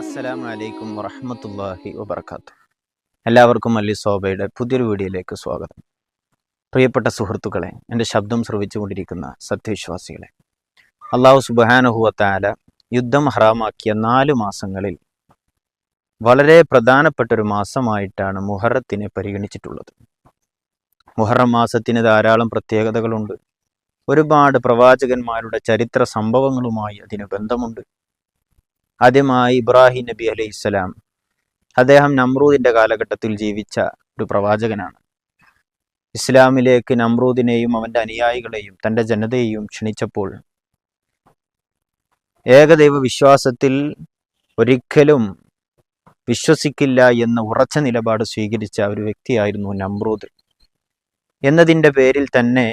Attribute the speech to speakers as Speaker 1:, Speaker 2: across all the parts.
Speaker 1: അസ്സലാമു അലൈക്കും വറഹ്മത്തുള്ളാഹി വബർക്കാത്തു എല്ലാവർക്കും അല്ലി സോബയുടെ പുതിയൊരു വീഡിയോയിലേക്ക് സ്വാഗതം. പ്രിയപ്പെട്ട സുഹൃത്തുക്കളെ എന്റെ ശബ്ദം ശ്രവിച്ചുകൊണ്ടിരിക്കുന്ന സത്യവിശ്വാസികളെ അള്ളാഹു സുബാനുഹുവത്താല യുദ്ധം ഹറാമാക്കിയ നാല് മാസങ്ങളിൽ വളരെ പ്രധാനപ്പെട്ട ഒരു മാസമായിട്ടാണ് മുഹറത്തിനെ പരിഗണിച്ചിട്ടുള്ളത്. മുഹറം മാസത്തിന് ധാരാളം പ്രത്യേകതകളുണ്ട്. ഒരുപാട് പ്രവാചകന്മാരുടെ ചരിത്ര സംഭവങ്ങളുമായി അതിന് ബന്ധമുണ്ട്. ആദ്യമായി ഇബ്രാഹിം നബി അലൈഹി ഇസ്ലാം അദ്ദേഹം നമ്രൂദിന്റെ കാലഘട്ടത്തിൽ ജീവിച്ച ഒരു പ്രവാചകനാണ്. ഇസ്ലാമിലേക്ക് നമ്രൂദിനെയും അവന്റെ അനുയായികളെയും തന്റെ ജനതയെയും ക്ഷണിച്ചപ്പോൾ ഏകദൈവ വിശ്വാസത്തിൽ ഒരിക്കലും വിശ്വസിക്കില്ല എന്ന ഉറച്ച നിലപാട് സ്വീകരിച്ച ഒരു വ്യക്തിയായിരുന്നു നമ്രൂദ്. എന്നതിന്റെ പേരിൽ തന്നെ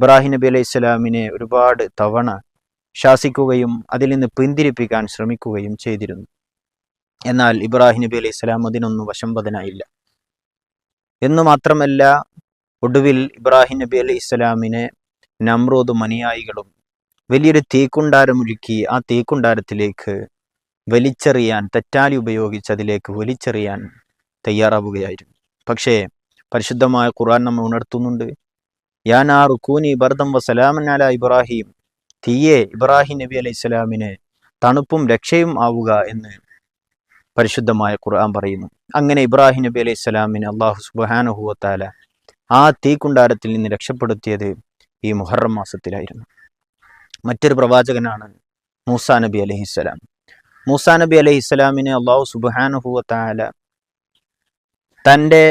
Speaker 1: ഇബ്രാഹിം നബി അലൈഹി ഇസ്ലാമിനെ ഒരുപാട് തവണ ശാസിക്കുകയും അതിൽ നിന്ന് പിന്തിരിപ്പിക്കാൻ ശ്രമിക്കുകയും ചെയ്തിരുന്നു. എന്നാൽ ഇബ്രാഹിം നബി അലൈഹി സ്വലാം അതിനൊന്നും വശംപതനായില്ല എന്നു മാത്രമല്ല ഒടുവിൽ ഇബ്രാഹിം നബി അലൈഹി സ്വലാമിനെ നമ്രൂദും അനുയായികളും വലിയൊരു തീക്കുണ്ടാരമൊരുക്കി ആ തീക്കുണ്ടാരത്തിലേക്ക് വലിച്ചെറിയാൻ തെറ്റാലി ഉപയോഗിച്ച് അതിലേക്ക് വലിച്ചെറിയാൻ തയ്യാറാവുകയായിരുന്നു. പക്ഷേ പരിശുദ്ധമായ ഖുർആൻ നമ്മെ ഉണർത്തുന്നുണ്ട്. യാനാ റുക്കൂനി ബർദം വസലാമനാല ഇബ്രാഹിം. തീയെ ഇബ്രാഹിം നബി അലൈഹി സ്വലാമിന് തണുപ്പും രക്ഷയും ആവുക എന്ന് പരിശുദ്ധമായ ഖുർആൻ പറയുന്നു. അങ്ങനെ ഇബ്രാഹിം നബി അലൈഹി സ്വലാമിന് അള്ളാഹു സുബാനുഹുവത്താല ആ തീക്കുണ്ടാരത്തിൽ നിന്ന് രക്ഷപ്പെടുത്തിയത് ഈ മുഹറം മാസത്തിലായിരുന്നു. മറ്റൊരു പ്രവാചകനാണ് മൂസാ നബി അലഹിസ്സലാം മൂസാ നബി അലഹിസ്സലാമിനെ അള്ളാഹു സുബാനുഹുവത്താല തന്റെ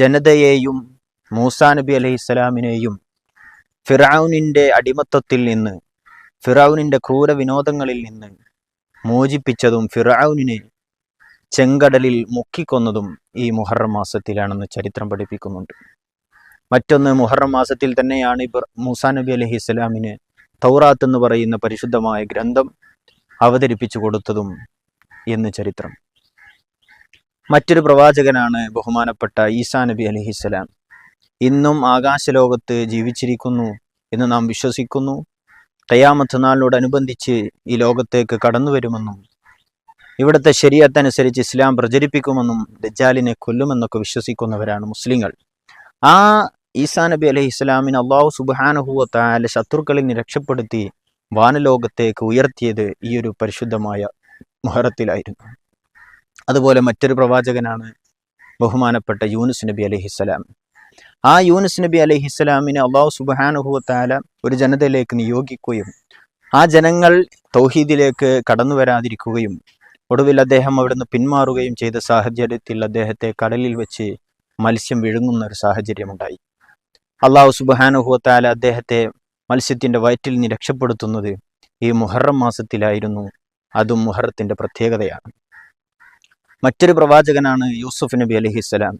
Speaker 1: ജനതയെയും മൂസാ നബി അലൈഹി സ്വലാമിനെയും ഫിറൌനിന്റെ അടിമത്തത്തിൽ നിന്ന് ഫിറൌനിന്റെ ക്രൂര വിനോദങ്ങളിൽ നിന്ന് മോചിപ്പിച്ചതും ഫിറൌനിനെ ചെങ്കടലിൽ മുക്കിക്കൊന്നതും ഈ മുഹറം മാസത്തിലാണെന്ന് ചരിത്രം പഠിപ്പിക്കുന്നുണ്ട്. മറ്റൊന്ന് മുഹറം മാസത്തിൽ തന്നെയാണ് ഇബ്ര മൂസാ നബി അലഹി ഇസ്ലാമിന് തൗറാത്ത് എന്ന് പറയുന്ന പരിശുദ്ധമായ ഗ്രന്ഥം അവതരിപ്പിച്ചു കൊടുത്തതും എന്ന് ചരിത്രം. മറ്റൊരു പ്രവാചകനാണ് ബഹുമാനപ്പെട്ട ഈസാ നബി അലഹിസ്സലാം ഇന്നും ആകാശലോകത്ത് ജീവിച്ചിരിക്കുന്നു എന്ന് നാം വിശ്വസിക്കുന്നു. തയ്യാമത്ത് നാളിനോടനുബന്ധിച്ച് ഈ ലോകത്തേക്ക് കടന്നു വരുമെന്നും ഇവിടുത്തെ ശരീരത്തനുസരിച്ച് ഇസ്ലാം പ്രചരിപ്പിക്കുമെന്നും ദജാലിനെ കൊല്ലുമെന്നൊക്കെ വിശ്വസിക്കുന്നവരാണ് മുസ്ലിങ്ങൾ. ആ ഈസാ നബി അലൈഹി ഇസ്ലാമിന് അള്ളാഹു സുബാനുഹുവത്തായ ശത്രുക്കളിൽ നിന്ന് രക്ഷപ്പെടുത്തി വാനലോകത്തേക്ക് ഉയർത്തിയത് ഈ ഒരു പരിശുദ്ധമായ മുഹറത്തിലായിരുന്നു. അതുപോലെ മറ്റൊരു പ്രവാചകനാണ് ബഹുമാനപ്പെട്ട യൂനുസ് നബി അലഹിസ്സലാം ആ യൂനുസ് നബി അലഹിസ്സലാമിനെ അള്ളാഹു സുബാനുഹുവത്താല ഒരു ജനതയിലേക്ക് നിയോഗിക്കുകയും ആ ജനങ്ങൾ തൗഹീദിലേക്ക് കടന്നു വരാതിരിക്കുകയും ഒടുവിൽ അദ്ദേഹം അവിടുന്ന് പിന്മാറുകയും ചെയ്ത സാഹചര്യത്തിൽ അദ്ദേഹത്തെ കടലിൽ വെച്ച് മത്സ്യം വിഴുങ്ങുന്ന ഒരു സാഹചര്യമുണ്ടായി. അള്ളാഹു സുബാനുഹുവത്താല അദ്ദേഹത്തെ മത്സ്യത്തിന്റെ വയറ്റിൽ നിന്ന് രക്ഷപ്പെടുത്തുന്നത് ഈ മുഹറം മാസത്തിലായിരുന്നു. അതും മുഹറത്തിന്റെ പ്രത്യേകതയാണ്. മറ്റൊരു പ്രവാചകനാണ് യൂസുഫ് നബി അലഹിസ്സലാം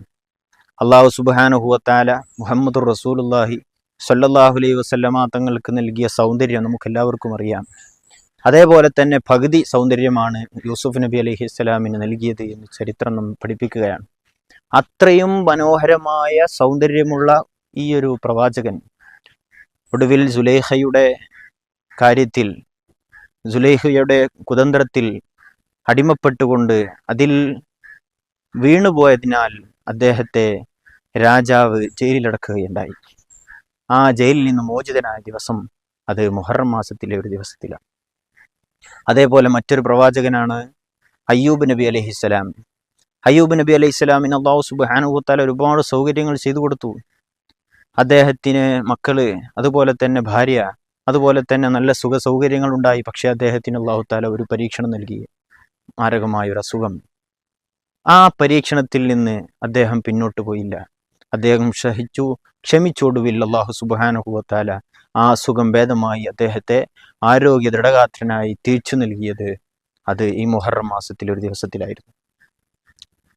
Speaker 1: അള്ളാഹു സുബാനുഹുവത്താല മുഹമ്മദ് റസൂലുല്ലാഹി സല്ലല്ലാഹു അലൈഹി തങ്ങൾക്ക് നൽകിയ സൗന്ദര്യം നമുക്ക് എല്ലാവർക്കും അറിയാം. അതേപോലെ തന്നെ പകുതി സൗന്ദര്യമാണ് യൂസുഫ് നബി അലൈഹി ഇസ്ലാമിന് നൽകിയത് എന്ന് ചരിത്രം നമ്മൾ പഠിപ്പിക്കുകയാണ്. അത്രയും മനോഹരമായ സൗന്ദര്യമുള്ള ഈ ഒരു പ്രവാചകൻ ഒടുവിൽ സുലേഹയുടെ കാര്യത്തിൽ സുലേഹയുടെ കുതന്ത്രത്തിൽ അടിമപ്പെട്ടുകൊണ്ട് അതിൽ വീണുപോയതിനാൽ അദ്ദേഹത്തെ രാജാവ് ജയിലിലടക്കുകയുണ്ടായി. ആ ജയിലിൽ നിന്ന് മോചിതനായ ദിവസം അത് മുഹറം മാസത്തിലെ ഒരു ദിവസത്തിലാണ്. അതേപോലെ മറ്റൊരു പ്രവാചകനാണ് അയ്യൂബ് നബി അലഹിസ്സലാം അയ്യൂബ് നബി അലൈഹി സ്വലാമിന് അള്ളാഹു സുബാനുഭൂത്താൽ ഒരുപാട് സൗകര്യങ്ങൾ ചെയ്തു കൊടുത്തു. അദ്ദേഹത്തിന് മക്കൾ അതുപോലെ തന്നെ ഭാര്യ അതുപോലെ തന്നെ നല്ല സുഖ സൗകര്യങ്ങൾ ഉണ്ടായി. പക്ഷേ അദ്ദേഹത്തിന് അള്ളാഹു താല ഒരു പരീക്ഷണം നൽകി. മാരകമായ ഒരു അസുഖം. ആ പരീക്ഷണത്തിൽ നിന്ന് അദ്ദേഹം പിന്നോട്ട് പോയില്ല. അദ്ദേഹം ക്ഷഹിച്ചു ക്ഷമിച്ചോടുവിൽ അള്ളാഹു സുബാനുഹുവത്താല ആ അസുഖം ഭേദമായി അദ്ദേഹത്തെ ആരോഗ്യ ദൃഢഗാത്രനായി തിരിച്ചു നൽകിയത് അത് ഈ മുഹറം മാസത്തിൽ ഒരു ദിവസത്തിലായിരുന്നു.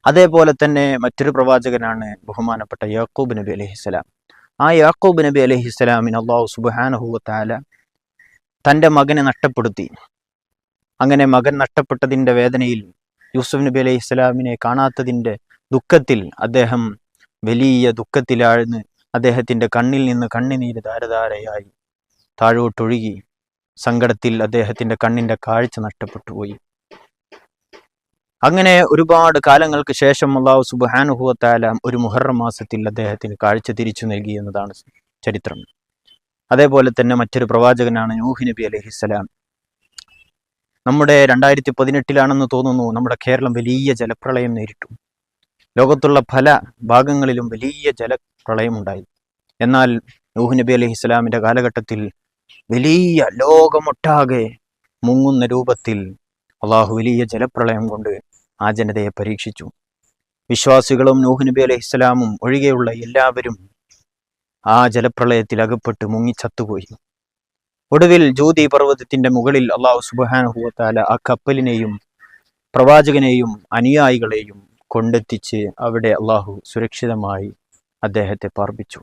Speaker 1: അതേപോലെ തന്നെ മറ്റൊരു പ്രവാചകനാണ് ബഹുമാനപ്പെട്ട യാക്കൂബ് നബി അലഹിസ്സലാം ആ യാക്കൂബ് നബി അലഹിസ്സലാമിന് അള്ളാഹു സുബാനുഹുവത്താല തന്റെ മകനെ നഷ്ടപ്പെടുത്തി. അങ്ങനെ മകൻ നഷ്ടപ്പെട്ടതിന്റെ വേദനയിൽ യൂസുഫ് നബി അലൈഹി ഇസ്ലാമിനെ കാണാത്തതിന്റെ ദുഃഖത്തിൽ അദ്ദേഹം വലിയ ദുഃഖത്തിലാഴ്ന്ന് അദ്ദേഹത്തിന്റെ കണ്ണിൽ നിന്ന് കണ്ണിനീര് ധാരധാരയായി താഴോട്ടൊഴുകി. സങ്കടത്തിൽ അദ്ദേഹത്തിന്റെ കണ്ണിന്റെ കാഴ്ച നഷ്ടപ്പെട്ടു പോയി. അങ്ങനെ ഒരുപാട് കാലങ്ങൾക്ക് ശേഷം അള്ളാഹു സുബാനുഹുവത്താല ഒരു മുഹറം മാസത്തിൽ അദ്ദേഹത്തിന് കാഴ്ച തിരിച്ചു നൽകി എന്നതാണ് ചരിത്രം. അതേപോലെ തന്നെ മറ്റൊരു പ്രവാചകനാണ് നൂഹ് നബി അലഹിസ്സലാം നമ്മുടെ രണ്ടായിരത്തി പതിനെട്ടിലാണെന്ന് തോന്നുന്നു നമ്മുടെ കേരളം വലിയ ജലപ്രളയം നേരിട്ടു. ലോകത്തുള്ള പല ഭാഗങ്ങളിലും വലിയ ജലപ്രളയമുണ്ടായി എന്നാൽ നൂഹ് നബി അലൈഹി ഇസ്ലാമിന്റെ കാലഘട്ടത്തിൽ വലിയ ലോകമൊട്ടാകെ മുങ്ങുന്ന രൂപത്തിൽ അള്ളാഹു വലിയ ജലപ്രളയം കൊണ്ട് ആ ജനതയെ പരീക്ഷിച്ചു. വിശ്വാസികളും നൂഹ് നബി അലൈഹി ഇസ്ലാമും ഒഴികെയുള്ള എല്ലാവരും ആ ജലപ്രളയത്തിൽ അകപ്പെട്ട് മുങ്ങി ചത്തുപോയി ഒടുവിൽ ജ്യോതി പർവതത്തിന്റെ മുകളിൽ അള്ളാഹു സുബാനുഹുവത്താല ആ കപ്പലിനെയും പ്രവാചകനെയും അനുയായികളെയും കൊണ്ടെത്തിച്ച് അവിടെ അള്ളാഹു സുരക്ഷിതമായി അദ്ദേഹത്തെ പാർപ്പിച്ചു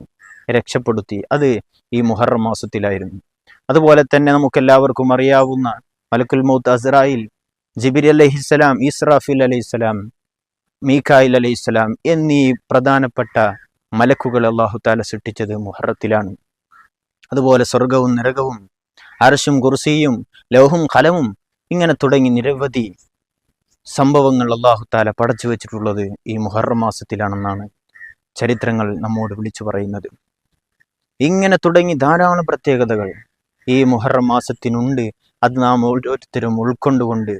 Speaker 1: രക്ഷപ്പെടുത്തി. അത് ഈ മുഹറം മാസത്തിലായിരുന്നു. അതുപോലെ തന്നെ നമുക്ക് എല്ലാവർക്കും അറിയാവുന്ന മലക്കുൽ മൗത്ത് അസ്രായിൽ ജിബിരി അലഹിസ്സലാം ഇസ്രാഫിൽ അലൈഹിസ്സലാം മീഖായിൽ അലൈഹിസ്സലാം എന്നീ പ്രധാനപ്പെട്ട മലക്കുകൾ അള്ളാഹു താല സൃഷ്ടിച്ചത് മുഹറത്തിലാണ്. അതുപോലെ സ്വർഗവും നരകവും അർഷും കുർസിയും ലൗഹും കലവും ഇങ്ങനെ തുടങ്ങി നിരവധി സംഭവങ്ങൾ അള്ളാഹുത്താല പടച്ചു വെച്ചിട്ടുള്ളത് ഈ മുഹറം മാസത്തിലാണെന്നാണ് ചരിത്രങ്ങൾ നമ്മോട് വിളിച്ചു പറയുന്നത്. ഇങ്ങനെ തുടങ്ങി ധാരാളം പ്രത്യേകതകൾ ഈ മുഹറം മാസത്തിനുണ്ട്. അത് നാം ഓരോരുത്തരും ഉൾക്കൊണ്ടുകൊണ്ട്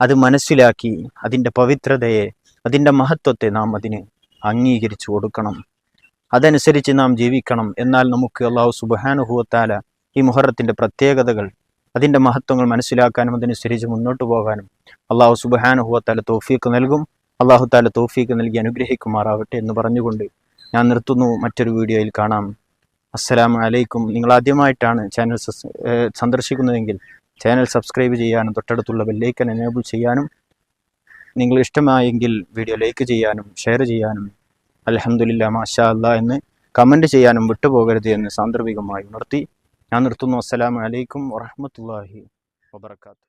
Speaker 1: അത് മനസ്സിലാക്കി അതിന്റെ പവിത്രതയെ അതിന്റെ മഹത്വത്തെ നാം അതിന് അംഗീകരിച്ചു കൊടുക്കണം. അതനുസരിച്ച് നാം ജീവിക്കണം. എന്നാൽ നമുക്ക് അള്ളാഹു സുബാനുഭവത്താല ഈ മുഹറത്തിന്റെ പ്രത്യേകതകൾ അതിന്റെ മഹത്വങ്ങൾ മനസ്സിലാക്കാനും അതനുസരിച്ച് മുന്നോട്ട് പോകാനും അള്ളാഹു സുബാനുഹുവത്താല തോഫീക്ക് നൽകും. അള്ളാഹു താല തോഫീക്ക് നൽകി അനുഗ്രഹിക്കുമാറാവട്ടെ എന്ന് പറഞ്ഞുകൊണ്ട് ഞാൻ നിർത്തുന്നു. മറ്റൊരു വീഡിയോയിൽ കാണാം. അസ്സലാമു അലൈക്കും. നിങ്ങൾ ആദ്യമായിട്ടാണ് ചാനൽ സന്ദർശിക്കുന്നതെങ്കിൽ ചാനൽ സബ്സ്ക്രൈബ് ചെയ്യാനും തൊട്ടടുത്തുള്ള ബെല്ലൈക്കൻ എനേബിൾ ചെയ്യാനും നിങ്ങൾ ഇഷ്ടമായെങ്കിൽ വീഡിയോ ലൈക്ക് ചെയ്യാനും ഷെയർ ചെയ്യാനും അലഹമുല്ല മാഷാ അല്ലാ എന്ന് കമന്റ് ചെയ്യാനും വിട്ടുപോകരുത് എന്ന് സാന്ദർഭികമായി ഉണർത്തി ഞാൻ നിർത്തുന്നു അസ്സലാമു അലൈക്കും വറഹമത്തല്ലാഹി വബർക്കാത്തു